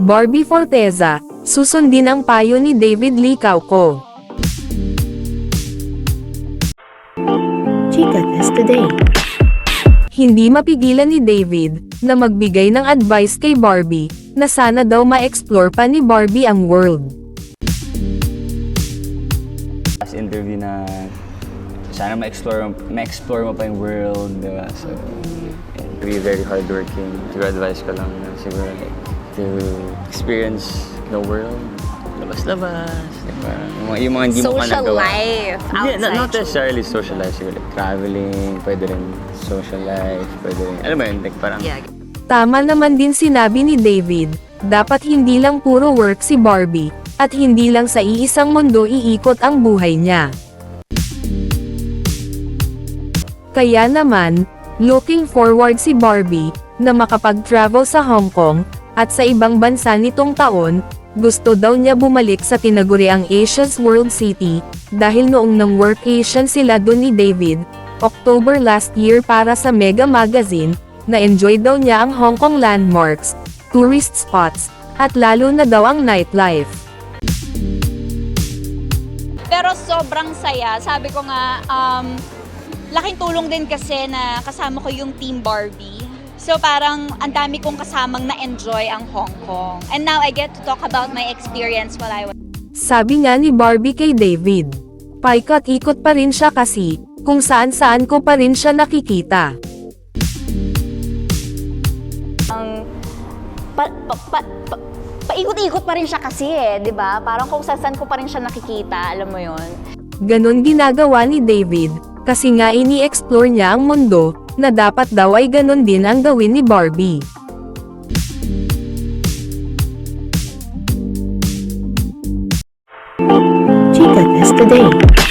Barbie Forteza, susundin ang payo ni David Lee Cauco. Chica Test Today. Hindi mapigilan ni David na magbigay ng advice kay Barbie na sana daw ma-explore pa ni Barbie ang world. last interview na sana ma-explore, ma-explore mo pa yung world, di ba? So, be very hardworking. Siguro advice ko lang na siguro like, to experience the world. Labas-labas, di ba? Yung mga, yung mga hindi mo pa Social nagawa. life Hindi, not, not necessarily social life. Siguro like traveling, pwede rin social life, pwede rin, alam mo yun, like parang, Yeah. Tama naman din sinabi ni David, dapat hindi lang puro work si Barbie, at hindi lang sa iisang mundo iikot ang buhay niya. Kaya naman, looking forward si Barbie, na makapag-travel sa Hong Kong, at sa ibang bansa nitong taon, gusto daw niya bumalik sa tinaguriang Asia's World City, dahil noong nang workation sila dun ni David, October last year para sa Mega Magazine, na-enjoy daw niya ang Hong Kong landmarks, tourist spots, at lalo na daw ang nightlife. Pero sobrang saya. Sabi ko nga, um, laking tulong din kasi na kasama ko yung Team Barbie. So parang ang dami kong kasamang na-enjoy ang Hong Kong. And now I get to talk about my experience while I was Sabi nga ni Barbie kay David, paikot-ikot pa rin siya kasi, kung saan-saan ko pa rin siya nakikita. ang pa, pa, pa, pa, paikot-ikot pa rin siya kasi eh, 'di ba? Parang kung saan ko pa rin siya nakikita, alam mo 'yon. Ganon ginagawa ni David, kasi nga ini-explore niya ang mundo, na dapat daw ay ganon din ang gawin ni Barbie. Chica Test Today.